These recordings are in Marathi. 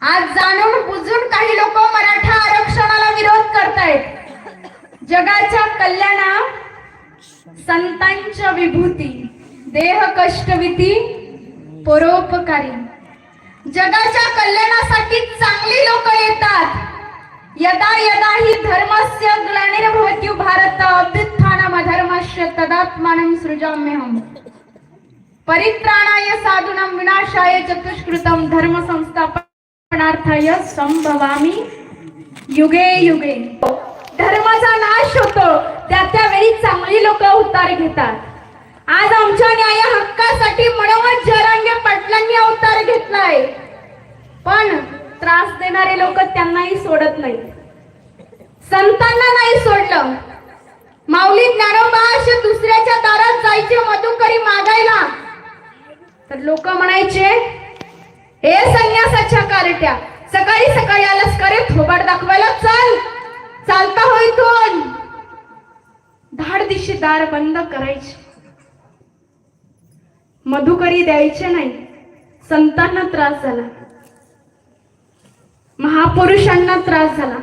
आज जाणून बुजून काही लोक मराठा आरक्षणाला विरोध करतायत. जगाच्या कल्याणा संतांच्या विभूती देह कष्टविती परोपकारी. जगाच्या कल्याणासाठी चांगली लोक येतात. यदा यदा हि धर्मस्य ग्लानिर्भवती भारत अभ्युत्थानम धर्मस्य तदात्मानं सृजाम्यहम्. परित्राणाय साधूनां विनाशाय चतुष्कृतं धर्म संस्थापनार्थाय संभवामी. युगे युगे. धर्माचा नाश होतो. त्या त्यावेळी चांगली लोक उतार घेतात. आज आमच्या न्याय हक्कासाठी मनोहर जरांगे पाटलांनी अवतार घेतलाय. पण त्रास देणारे लोक त्यांनाही सोडत नाही संतांना नाही सोडलं. माऊली ज्ञानोबा असे दुसऱ्याच्या दारात जायचे मधुकरी मागायला. तर लोक म्हणायचे हे संन्यासाच्या कारट्या. सकाळी सकाळी आलास करे थोबाड दाखवायला चल. चालता होय तोन धाड दिशी दार बंद करायचे. मधुकरी द्यायचे नाही. संतांना त्रास झाला. महापुरुषांना त्रास झाला.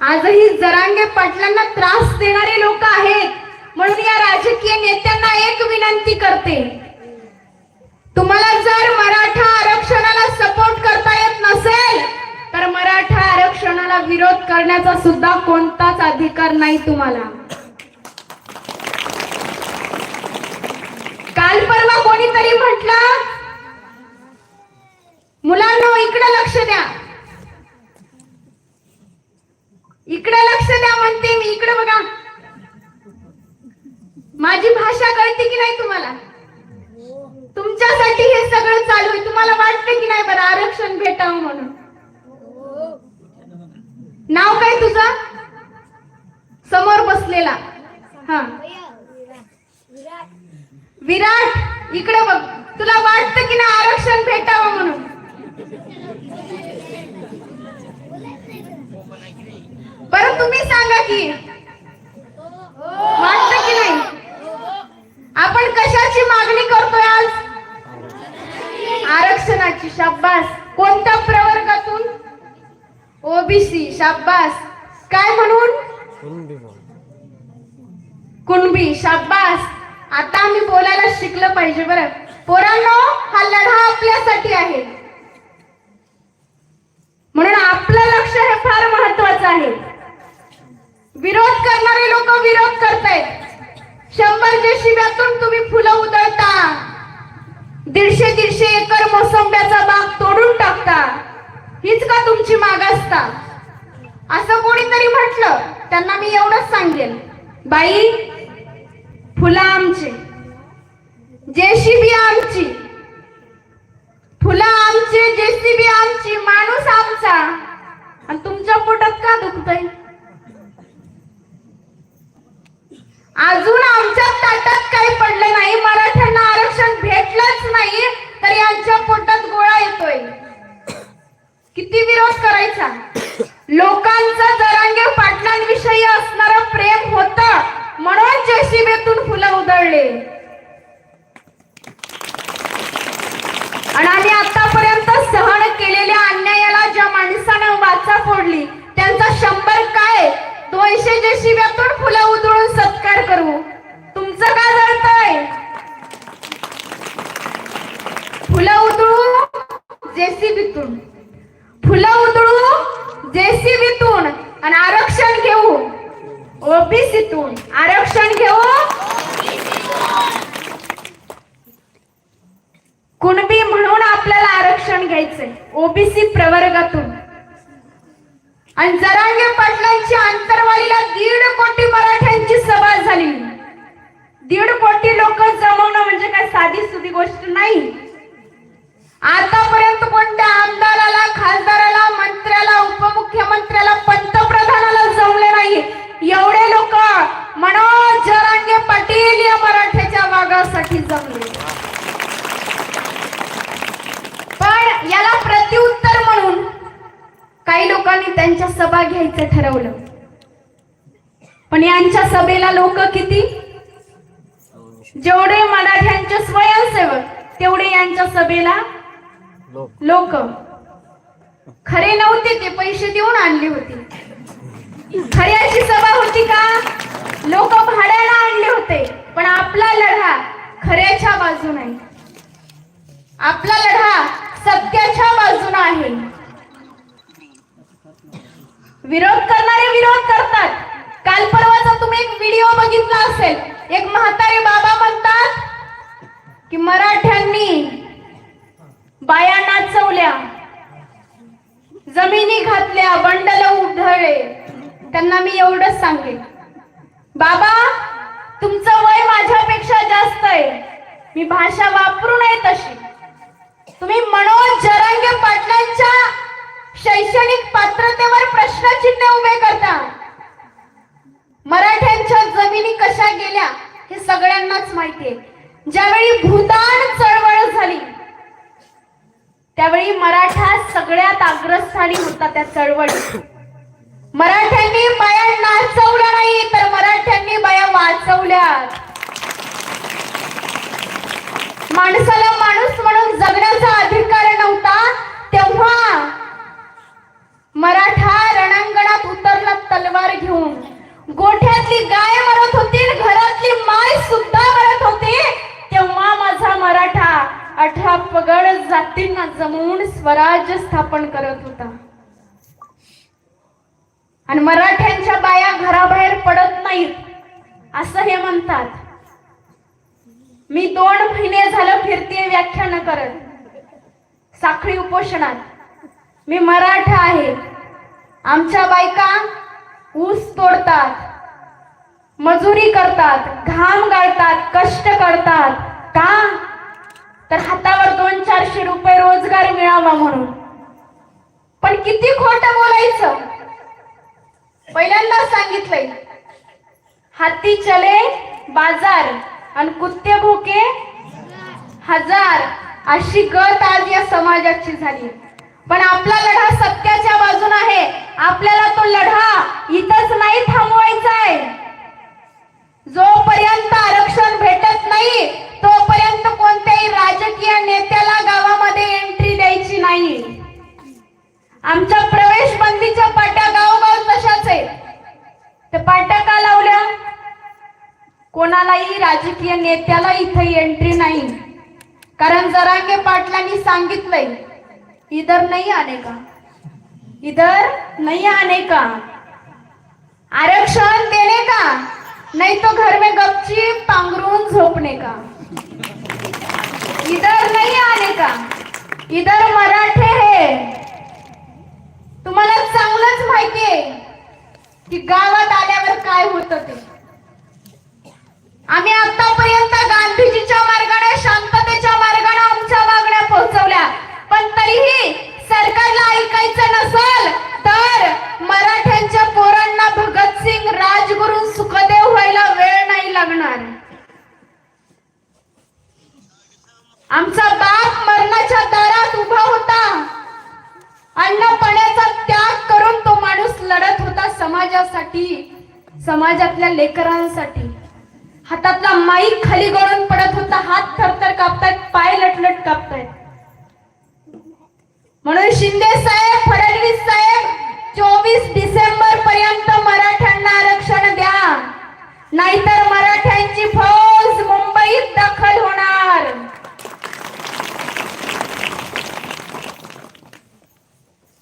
आजही जरांगे पाटलांना त्रास देणारे लोक आहेत. म्हणून या राजकीय नेत्यांना एक विनंती करते. तुम्हाला जर मराठा आरक्षणाला सपोर्ट करता येत नसेल तर मराठा आरक्षणाला विरोध करण्याचा सुद्धा कोणताच अधिकार नाही तुम्हाला. काल परवा कोणीतरी म्हटलं मुलांना इकडे लक्ष द्या इकडे लक्ष द्या म्हणते मी इकडे बघा माझी भाषा कळते की नाही तुम्हाला तुमच्यासाठी हे सगळं चालू आहे तुम्हाला वाटतं की नाही बरं आरक्षण भेटावं म्हणून. नाव काय तुझं? समोर बसलेला. हा. विराट इकडे बघ. तुला वाटतं की ना आरक्षण भेटावं म्हणून? परत तुम्ही सांगा की. वाटतं की नाही? आपण कशाची मागणी करतोय आज? शाब्बास कोणत्या प्रवर्गातून? ओबीसी शाब्बास. काय म्हणून? कुणबी शाब्बास. आता आम्ही बोलायला शिकलं पाहिजे बरं. पोरांनो हा लढा आपल्यासाठी आहे. म्हणून आपलं लक्ष हे फार महत्वाचं आहे. विरोध करणारे लोक विरोध करतायत. शंभर जेशिब्यातून तुम्ही फुलं उधळता. दीडशे दीडशे एकर मोसंब्याचा बाग तोडून टाकता हीच का तुमची मागासता असं कोणीतरी म्हटलं त्यांना मी एवढंच सांगेन. बाई फुलं आमची. जेसीबी आमची. फुलं आमची जेसीबी आमची माणूस आमचा. आणि तुमच्या पोटात का दुखतय? अजून आमच्या ताटात काही पडलं नाही आरक्षण नाही तर यांच्या पोटात गोळा येतोय. किती विरोध करायचा? लोकांचा जरांगे पाटलांविषयी असणार प्रेम होत म्हणून जेसीबीतून फुलं उधळले. आणि आम्ही आतापर्यंत सहन केलेल्या अन्यायाला ज्या माणसानं वाचा फोडली त्यांचा शंभर काय? दोनशे जेशिब्यातून फुलं उधळून सत्कार करू. तुमचं काय जळतंय फुलं उधळू जेसीबीतून फुलं उतळू जेसीबीतून आणि आरक्षण घेऊ. ओबीसीतून आरक्षण घेऊ. कुणबी म्हणून आपल्याला आरक्षण घ्यायचंय. ओबीसी प्रवर्गातून. आणि जरांगे पाटलांची आंतरवालीला दीड कोटी मराठ्यांची सभा झाली. दीड कोटी लोक जमवणं म्हणजे काय साधी सुधी गोष्ट नाही. आतापर्यंत कोणत्या आमदाराला खासदाराला मंत्र्याला उपमुख्यमंत्र्याला पंतप्रधानाला जमले नाही? एवढे लोक मनोज जरांगे पाटील या मराठ्याच्या वागासाठी जमले. पण याला प्रत्युत्तर म्हणून काही लोकांनी त्यांच्या सभा घ्यायचं ठरवलं. पण यांच्या सभेला लोक किती? जेवढे मराठ्यांचे स्वयंसेवक तेवढे यांच्या सभेला लोक. खरे नव्हते ते पैसे देऊन आणली होती. खऱ्याची सभा होती का? लोक भाड्याला आणले होते पण आपला लढा खऱ्याच्या बाजून आहे. आपला लढा सत्याच्या बाजून आहे. विरोध करणारे विरोध करतात. काल परवाचा तुम्ही एक व्हिडिओ बघितला असेल. एक म्हातारे बाबा म्हणतात की मराठ्यांनी बाया नाचवल्या जमिनी घातल्या बंडल उधळले. त्यांना मी एवढंच सांगेन. बाबा तुमचं वय माझ्यापेक्षा जास्त आहे. मी भाषा वापरू नये तशी. तुम्ही मनोज जरांगे पाटलांच्या शैक्षणिक पात्रतेवर प्रश्नचिन्ह उभे करता. मराठ्यांच्या जमिनी कशा गेल्या हे सगळ्यांनाच माहितीये ज्यावेळी भूतान चळवळ झाली त्यावेळी मराठा सगळ्यात अग्रस्थानी होता त्या चळवळीत. मराठ्यांनी बाया नाचवल्या नाही तर मराठ्यांनी बाया वाचवल्या माणसाला माणूस म्हणून जगण्याचा अधिकार नव्हता तेव्हा मराठा रणांगणात उतरला तलवार घेऊन. गोठ्यातली गाय मरत होती घरातली माय सुद्धा मरत होती तेव्हा माझा मराठा अठरा पगड जातींना जमवून स्वराज्य स्थापन करत होता. आणि मराठ्यांच्या बाया घराबाहेर पडत नाहीत असं हे म्हणतात. मी दोन महिने झालं फिरते व्याख्यान करत. साखळी उपोषणात. मी मराठा आहे. आमच्या बायका ऊस तोडतात मजुरी करतात घाम गाळतात कष्ट करतात. का? तर हातावर दोन चारशे रुपये रोजगार मिळावा म्हणून. पण किती खोट बोलायचं? पहिल्यांदा सांगितलंय. हाती चले बाजार आणि कुत्ते भोके. हजार अशी गत आज या समाजाची झाली. पण आपला लढा सत्याच्या बाजून आहे. आपल्याला तो लढा इथंच नाही थांबवायचा आहे. आमच्या प्रवेश बंदीच्या पाट्या गावोगाव तशाच आहे? ते पाट्या का लावल्या? कोणालाही राजकीय नेत्याला इथे एंट्री नाही. कारण जरांगे पाटलांनी सांगितलंय इधर नाही आने का? इधर नहीं आने का? आरक्षण देने का? नहीं तो घर में गपची पांघरून झोपने का? इधर नहीं आने का? इधर मराठे है। तुम्हाला चांगलंच माहितीये की गावात आल्यावर काय होत ते. आम्ही आतापर्यंत गांधीजीच्या मार्ग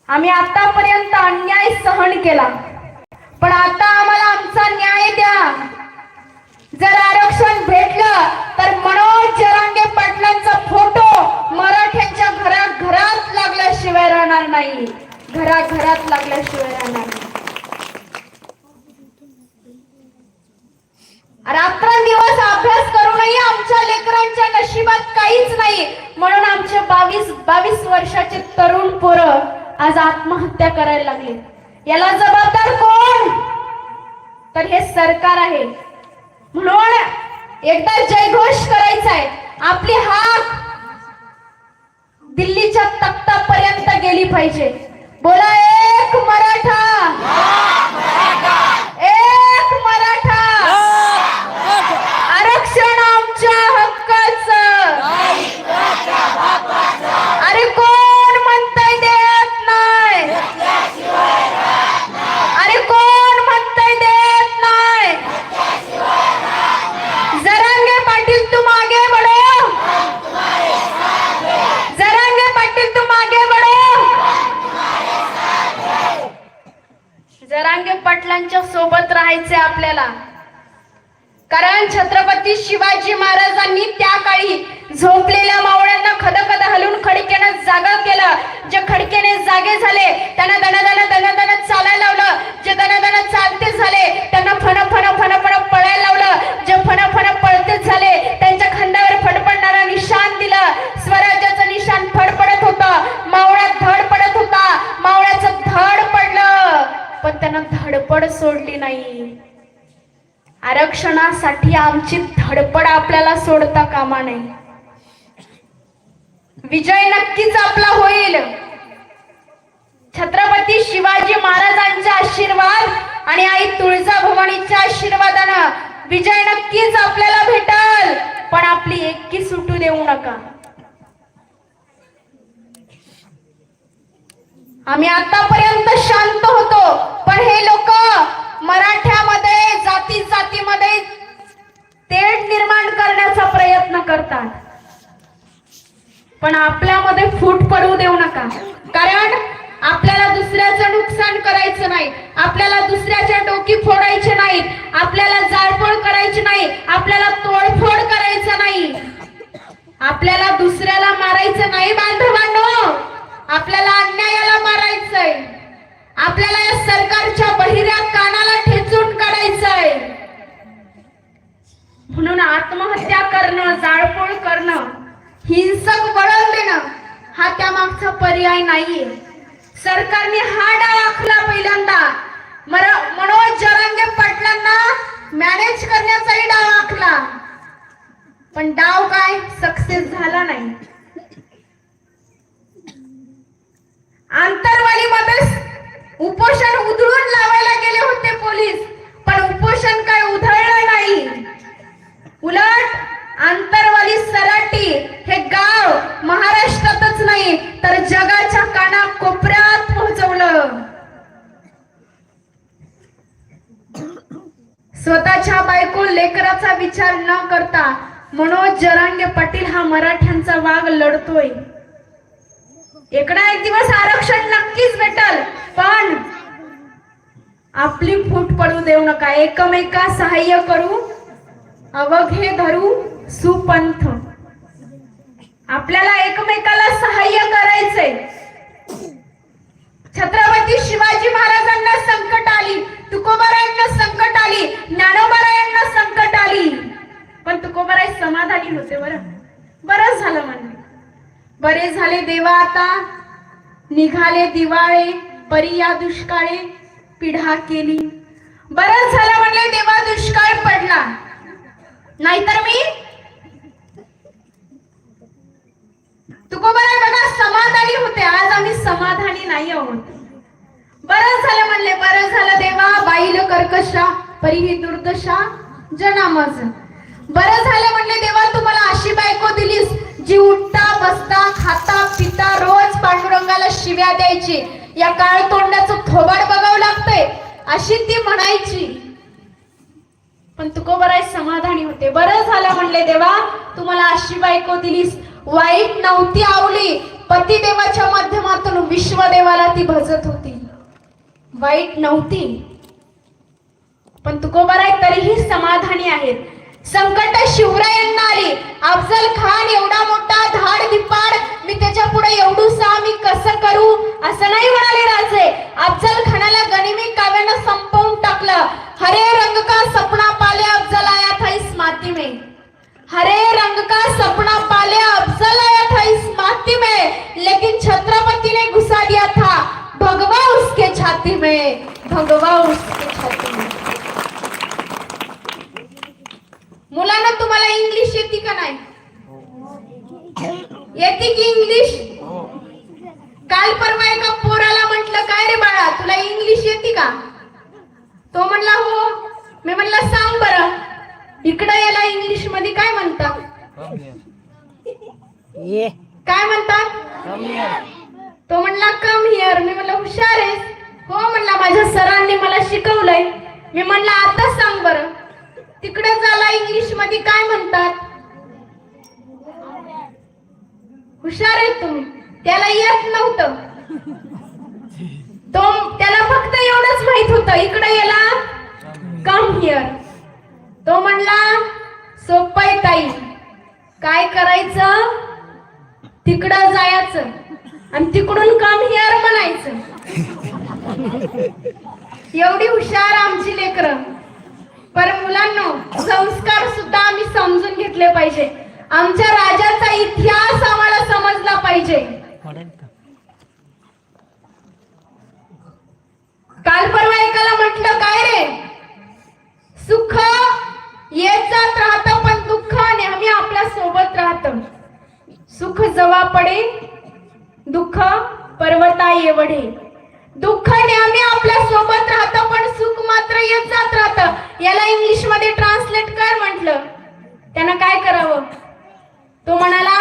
आम्ही आतापर्यंत अन्याय सहन केला. पण आता आम्हाला आमचा न्याय द्या. जर आरक्षण भेटलं तर मनोज जरांगे पाटलांचा फोटो मराठ्यांच्या घरात घरात लागल्याशिवाय राहणार नाही. घरात घरात लागल्याशिवाय राहणार नाही. रात्रंदिवस अभ्यास करूनही आमच्या लेकरांच्या नशिबात काहीच नाही. म्हणून आमचे बावीस बावीस वर्षाचे तरुण पोरं आज आत्महत्या करायला लागले. याला जबाबदार कोण? तर हे सरकार आहे. म्हणून एकदा जयघोष करायचा आहे. आपली हाक दिल्लीच्या तख्तापर्यंत गेली पाहिजे. बोला एक मराठा. आरक्षणासाठी आमची धडपड आपल्याला सोडता कामा नये. विजय नक्कीच आपला होईल. छत्रपती शिवाजी महाराजांचा आशीर्वाद आणि आई तुळजाभवानीच्या आशीर्वादानं विजय नक्कीच आपल्याला भेटल. पण आपली एकी सुटू देऊ नका. आम्ही आतापर्यंत शांत होतो पण हे लोक मराठ्यामध्ये जाती जातीमध्ये तेढ निर्माण करण्याचा प्रयत्न करतात. पण आपल्यामध्ये फूट पडू देऊ नका. कारण आपल्याला दुसऱ्याचं नुकसान करायचं नाही. आपल्याला दुसऱ्याच्या डोकी फोडायचे नाही. आपल्याला जाळपोळ करायची नाही. आपल्याला तोडफोड करायचं नाही. आपल्याला दुसऱ्याला मारायचं नाही बांधवांनो. आपल्याला अन्यायाला मारायचंय. आपल्याला या सरकारच्या बहिऱ्या कानाला ठेचून आहे म्हणून आत्महत्या करणं जाळपोळ करणं हिंसक वळण देणं हा त्या मागचा पर्याय नाहीये. सरकारने हा डाव आखला पहिल्यांदा. मर- मनोज जरांगे पाटलांना मॅनेज करण्याचाही डाव आखला. पण डाव काय? सक्सेस झाला नाही. आंतर उपोषण उधळून लावायला गेले होते पोलीस पण उपोषण काय उधळलं नाही. उलट आंतरवाली सराटी हे गाव महाराष्ट्रातच नाही तर जगाच्या काना कोपऱ्यात पोहोचवलं. स्वतःच्या बायको लेकराचा विचार न करता मनोज जरांगे पाटील हा मराठ्यांचा वाघ लढतोय. एकदा एक दिवस आरक्षण नक्कीच भेटल पण आपली फूट पडू देऊ नका. एकमेका सहाय्य करू अवघे धरू सुपंथ. आपल्याला एकमेकाला सहाय्य करायचंय. छत्रपती शिवाजी महाराजांना संकट आली तुकोबारायांना संकट आली ज्ञानोबारायांना संकट आली. पण तुकोबाराय समाधानी होते बरं. बरं झालं म्हणणे. बरे झाले देवा आता. निघाले दिवाळे परी या दुष्काळे पिढा केली. बरं झालं म्हणले देवा दुष्काळ पडला. नाहीतर मी? तुकोबाला बघा समाधानी होते. आज आम्ही समाधानी नाही आहोत. बरं झालं म्हणले बरं झालं देवा बाईल कर्कशा परी ही दुर्दशा जनामज बरं झालं म्हणले देवा तुम्हाला अशी बायको दिलीस जी उठता बसता खाता पिता रोज पांडुरंगाला शिव्या द्यायची. या काळ तोंडाचं थोबाड बघावं लागतंय. अशी ती म्हणायची. पण तुकोबराय समाधानी होते. बरं झालं म्हणले देवा तुम्हाला अशी बायको दिलीस. वाईट नव्हती आवली. पती देवाच्या माध्यमातून विश्वदेवाला ती भजत होती. वाईट नव्हती. पण तुकोबराय तरीही समाधानी आहेत. संकट शिवरायांना आली अफजल खान एवढा मोठा धाड धिपाड मी त्याच्या पुढे एवढूसा मी कसं करू? असं नाही म्हणाले राजे. अफजल खानाला गनिमी काव्यानं संपवून टाकलं. हरे रंग का सपना पाले अफजल आया था इस माती में? हरे रंग का सपना पाले अफजल आया था इस माती में? लेकिन छत्रपति ने घुसा दिया था। भगवा उसके छाती में। भगवा उसके छाती में। मुलांना तुम्हाला इंग्लिश येते का नाही? येते की इंग्लिश काल परवा एका पोराला म्हंटल काय रे बाळा तुला इंग्लिश येते का? तो म्हणला हो. मी म्हणलं सांग बरं इकडं याला इंग्लिशमध्ये काय म्हणतात? काय म्हणतात? तो म्हणला कम हिअर मी म्हणलं हुशार आहेस. हो म्हणला माझ्या सरांनी मला शिकवलंय. मी म्हणलं आता सांग बरं. तिकडे झाला इंग्लिशमध्ये काय म्हणतात? हुशार आहे तुम्ही. त्याला येत नव्हतं. तो त्याला फक्त एवढंच माहीत होतं. इकडे याला कम हिअर तो म्हणला सोपय ताई. काय करायचं? तिकडं जायचं. आणि तिकडून कम हिअर म्हणायचं. एवढी हुशार आमची लेकरं. पर मुलांनो संस्कार सुद्धा आम्ही समजून घेतले पाहिजे. आमच्या राजाचा इतिहास आम्हाला समजला पाहिजे. काल परवा एकाला म्हटलं काय रे? सुख येत जात राहत पण दुःख नेहमी आपल्यासोबत राहत. सुख जवा पडे दुःख पर्वता येवढे दुःख नेहमी आपल्यासोबत राहतं पण सुख मात्र येत जात राहतं. याला इंग्लिशमध्ये ट्रान्सलेट कर म्हटलं. त्यानं काय करावं? तो म्हणाला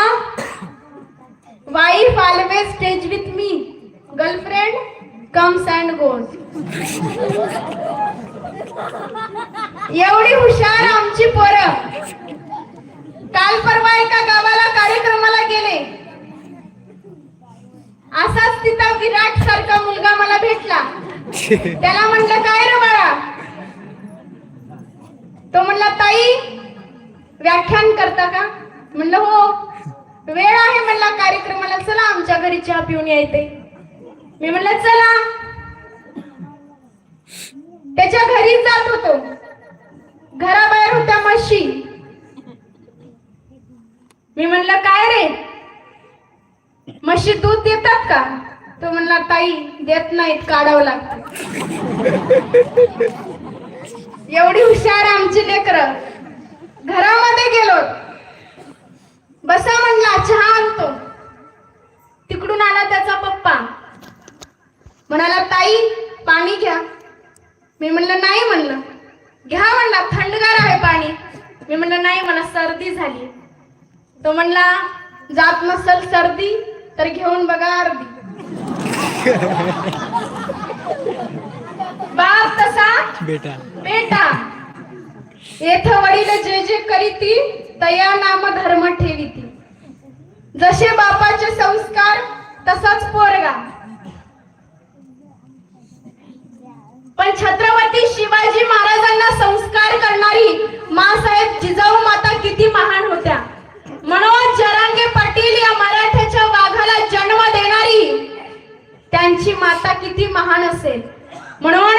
wife always stays with me girlfriend comes and goes एवढी हुशार आमची पोरं. काल परवा एका गावाला कार्यक्रमाला गेले असाच तिथं विराट सारखा मुलगा मला भेटला. त्याला म्हणलं काय रे बाळा? तो म्हणला ताई व्याख्यान करता का? म्हणलं हो. वेळ आहे म्हणला कार्यक्रमाला चला आमच्या घरी चहा पिऊन यायचे मी म्हणलं चला. त्याच्या घरी जात होतो. घराबाहेर होत्या म्हशी मी म्हणलं काय रे? म्हशी दूध देतात का? तो म्हणला ताई देत नाहीत काढावं लागत. एवढी हुशार आमची लेकर. घरामध्ये गेलो. बसा म्हणला चहा आणतो. तिकडून आला त्याचा पप्पा. म्हणाला ताई पाणी घ्या. मी म्हणलं नाही म्हणलं. घ्या म्हणला थंडगार आहे पाणी. मी म्हणलं नाही मला सर्दी झाली. तो म्हणला जात नसल सर्दी? तर घेऊन बघा अर्धी. बाप तसा बेटा. बेटा. येथ वडील जे जे करीती तया नाम धर्म ठेवीती. जसे बापाचे संस्कार तसाच पोरगा. पण छत्रपती शिवाजी महाराजांना संस्कार करणारी मासाहेब जिजाऊ माता किती महान होत्या. मनोज जरांगे पाटील या मराठ्याच्या वाघाला जन्म देणारी. त्यांची माता किती महान असेल. म्हणून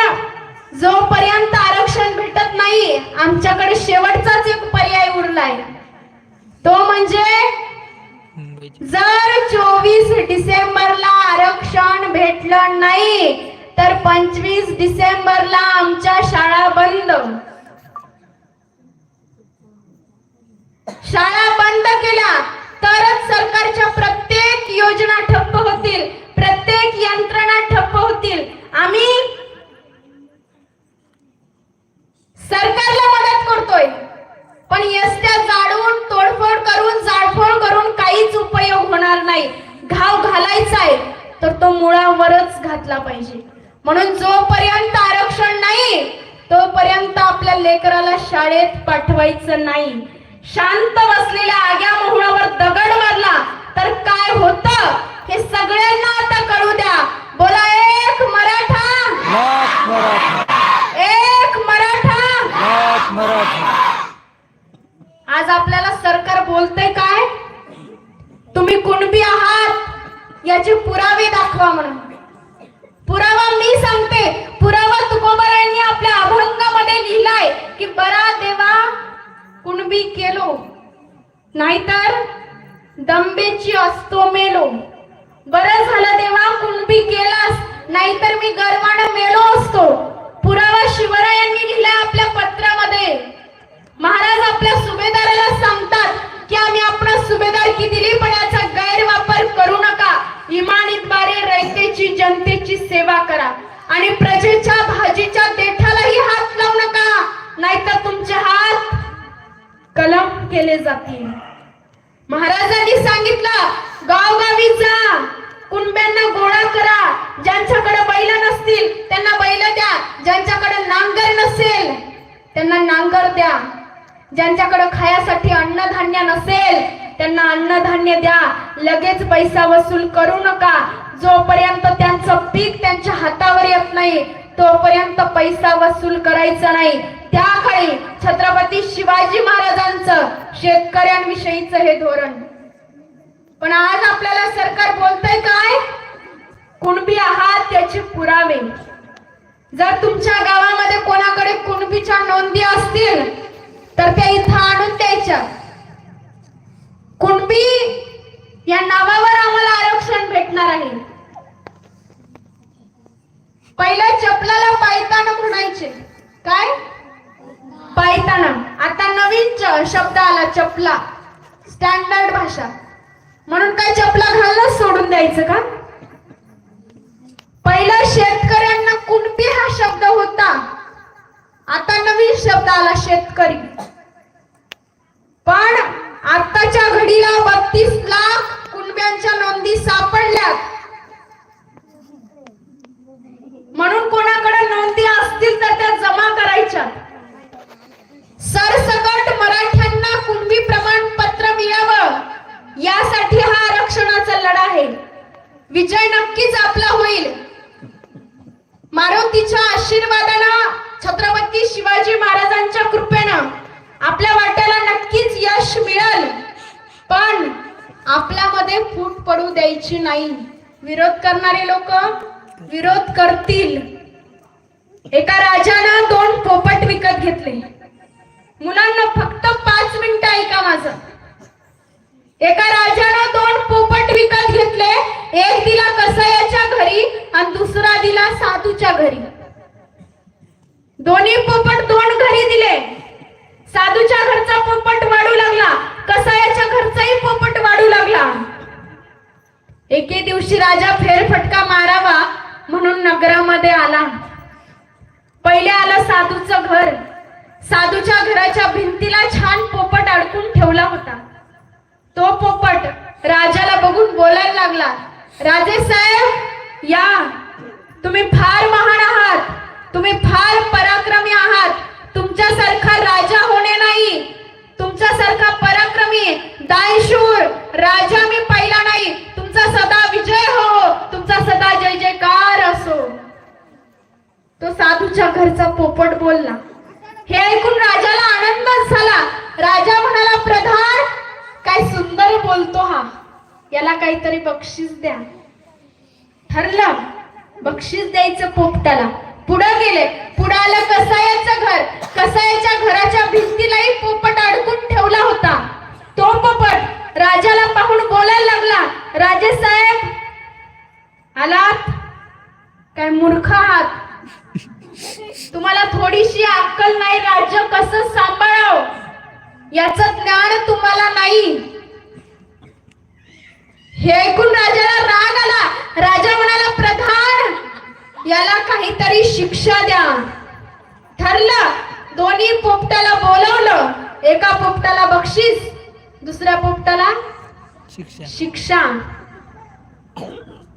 जोपर्यंत आरक्षण भेटत नाही आमच्याकडे शेवटचाच एक पर्याय उरलाय. तो म्हणजे जर चोवीस डिसेंबरला आरक्षण भेटलं नाही तर पंचवीस डिसेंबरला आमच्या शाळा बंद. शाळा बंद केल्या तरच सरकारच्या प्रत्येक योजना ठप्प होतील प्रत्येक यंत्रणा ठप्प होतील. आम्ही सरकारला मदत करतोय पण एसट्या जाडून तोडफोड करून जाडफोड करून काहीच उपयोग होणार नाही. घाव घालायचा आहे तर तो मुळावरच घातला पाहिजे. म्हणून जोपर्यंत आरक्षण नाही तोपर्यंत आपल्या लेकराला शाळेत पाठवायचं नाही. शांत बसलेल्या आग्या मोहळावर दगड मारला. तर काय होतं? हे सगळ्यांना आता कळू द्या. बोला एक मराठा. एक मराठा. आज आपल्याला सरकार बोलते काय? तुम्ही कुणबी आहात? याचे पुरावे दाखवा म्हणून. पुरावा मी सांगते. पुरावा तुकोबारायांनी आपल्या अभंगामध्ये लिहिलाय की बरा देवा कुणबी केलो नाहीतर दंबेची असतो मेलो. बरं झालं देवा कुणबी केलास नाहीतर मी गर्वानं मेलो असतो. पुरावा शिवरायांनी लिहिला आपल्या पत्रामध्ये. महाराज आपल्या सुभेदाराला सांगतात की आम्ही सुभेदार सुभेदारकी दिली पण याचा गैरवापर करू नका. इमानीद्वारे रयतेची जनतेची सेवा करा. आणि प्रजेच्या भाजीच्या देठालाही हात लावू नका. नाहीतर तुमचे हात कलम केले जातील. महाराजांनी सांगितलं गावगावी जा कुणब्यांना गोळा करा. ज्यांच्याकडे बैल नसतील त्यांना बैल द्या. ज्यांच्याकडे नांगर नसेल त्यांना नांगर द्या. ज्यांच्याकडे खायासाठी अन्नधान्य नसेल त्यांना अन्नधान्य द्या. लगेच पैसा वसूल करू नका. जोपर्यंत त्यांचं पीक त्यांच्या हातावर येत नाही तोपर्यंत पैसा वसूल करायचा नाही. त्या काळी छत्रपती शिवाजी महाराजांचं शेतकऱ्यांविषयीच हे धोरण. पण आज आपल्याला सरकार बोलतय काय? कुणबी आहात त्याचे पुरावे. जर तुमच्या गावामध्ये कोणाकडे कुणबीच्या नोंदी असतील तर त्या इथं आणून द्यायच्या. कुणबी या नावावर आम्हाला आरक्षण भेटणार आहे. पहिल्या चपलाला पायताना म्हणायचे. काय? पायताना आता नवीन शब्द आला चपला. स्टँडर्ड भाषा. म्हणून काय चपला घालणं सोडून द्यायचं का? पहिला शेतकऱ्यांना कुणपी हा शब्द होता. आता नवीन शब्द आला शेतकरी. पण आताच्या घडीला बत्तीस लाख कुणब्यांच्या नोंदी सापडल्यात म्हणून कोणाकडे नोंदी असतील तर त्या जमा करायच्या सरसकट मराठ्यांना कुणबी प्रमाणपत्र मिळावं यासाठी हा आरक्षणाचा लढा आहे विजय नक्कीच आपला होईल मारुतीच्या आशीर्वादानं छत्रपती शिवाजी महाराजांच्या कृपेनं आपल्या वाट्याला नक्कीच यश मिळेल पण आपल्यामध्ये फूट पडू द्यायची नाही विरोध करणारे लोक विरोध करतील. एका राजानं दोन पोपट विकत घेतले. मुलांना फक्त पाच मिनिटं ऐका माझं. एका राजानं दोन पोपट विकत घेतले. एक दिला कसायाच्या घरी आणि दुसरा दिला साधूच्या घरी. दोन्ही पोपट दोन घरी दिले. साधूच्या घरचा पोपट वाढू लागला. कसायाच्या घरचाही पोपट वाढू लागला. एके दिवशी राजा फेरफटका मारावा म्हणून नगरामध्ये आला. पहिले आलं साधूचं घर. साधूच्या घराच्या भिंतीला छान पोपट अडकून ठेवला होता. तो पोपट राजाला बघून बोलायला लागला राजे साहेब या. तुम्ही फार महान आहात. तुम्ही फार पराक्रमी आहात. तुमच्यासारखा राजा होणे नाही. तुमच्यासारखा पराक्रमी दायशूर राजा मी पहिला नाही. तुमचा सदा विजय हो. तुमचा सदा जय जयकार असो. तो साधूच्या घरचा पोपट बोलला. हे ऐकून राजाला आनंद झाला. राजा म्हणाला प्रधान काय सुंदर बोलतो हा. याला काहीतरी बक्षीस द्या. ठरलं. बक्षीस द्यायचं पोपटाला. पुढं गेले. पुढं आलं कसायाचं घर. कसायाच्या घराच्या भिंतीलाही पोपट अडकून ठेवला होता. तो पोपट राजाला पाहून बोलायला लागला. राजे साहेब आलात? काय मूर्ख आहात? तुम्हाला थोडीशी अक्कल नाही राज्य कसं सांभाळाव? याचं ज्ञान तुम्हाला नाही. हे ऐकून राजाला राग आला. राजा म्हणाला प्रधान याला काहीतरी शिक्षा द्या. ठरलं. दोन्ही पोपटाला बोलवलं. एका पोपटाला बक्षीस दुसऱ्या पोपटाला शिक्षा. शिक्षा.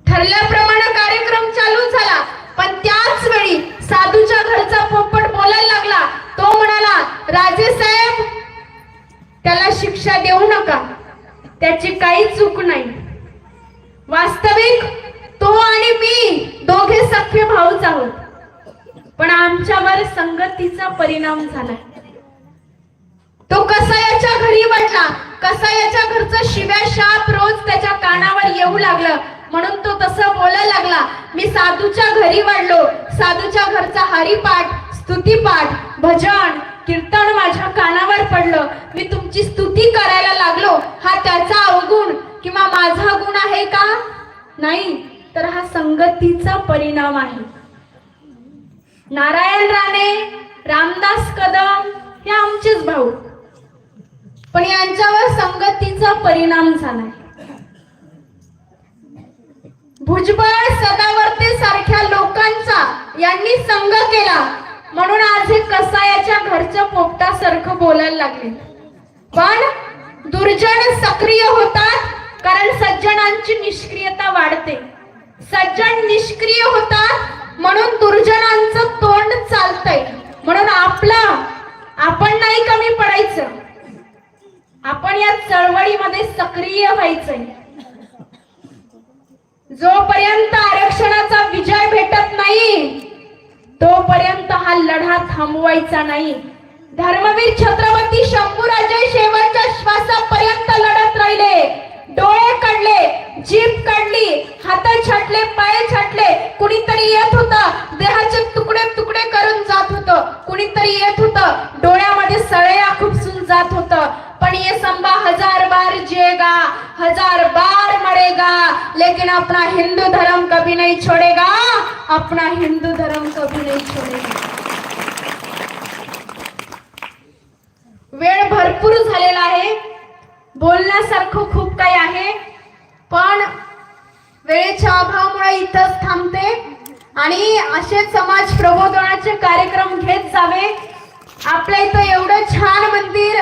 ठरल्याप्रमाणे कार्यक्रम चालू झाला पण त्याच वेळी साधूच्या घरचा पोपट बोलायला लागला. तो म्हणाला राजे साहेब त्याला शिक्षा देऊ नका. त्याची काही चूक नाही. वास्तविक तो आणि मी दोघे सख्खे भाऊच आहोत. पण आमच्यावर संगतीचा परिणाम झाला तो कसायाच्या घरी वाटला कसायाच्या घरचं शिव्या शाप रोज त्याच्या कानावर येऊ लागलं? म्हणून तो तसं बोलायला लागला मी साधूच्या घरी वाढलो साधूच्या घरचा हरिपाठ स्तुतीपाठ भजन कीर्तन माझ्या कानावर पडलं. मी तुमची स्तुती करायला लागलो. हा त्याचा अवगुण किंवा माझा गुण आहे का? नाही. तर हा संगतीचा परिणाम आहे. नारायण राणे रामदास कदम हे आमचेच भाऊ. पण यांच्यावर संगतीचा परिणाम झालाय. भुजबळ सदावर्ते सारख्या लोकांचा यांनी संघ केला. म्हणून आज हे कसायाच्या घरच्या पोपटासारखं बोलायला लागले. पण दुर्जन सक्रिय होतात कारण सज्जनांची निष्क्रियता वाढते. सज्जन निष्क्रिय होतात म्हणून दुर्जनांचं तोंड चालतंय. म्हणून आपला आपण नाही कमी पडायचं. आपण या चळवळीमध्ये सक्रिय व्हायचंय. जोपर्यंत आरक्षणाचा विजय भेटत नाही तोपर्यंत हा लढा थांबवायचा नाही. धर्मवीर छत्रपती शंभूराजे शेवटच्या श्वासापर्यंत लढत राहिले. डोळे काढले जीभ काढली हात छाटले पाय छाटले कुणीतरी येत होत देहाचे तुकडे तुकडे करून जात होत कुणीतरी येत होत डोळ्यामध्ये सळया खुपसून जात होत. पण ये संबा हजार बार जिएगा हजार बार मरेगा लेकिन अपना हिंदू धर्म कभी नहीं छोड़ेगा अपना हिंदू धर्म कभी नहीं छोड़ेगा. वेळ भरपूर झालेला आहे. बोलण्यासारखं खूप काही आहे. पण वेळेच्या अभावामुळे इथंच थांबते. आणि असे समाज प्रबोधनाचे कार्यक्रम घेत जावे. आपल्या इथं एवढं छान मंदिर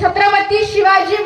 छत्रपती शिवाजी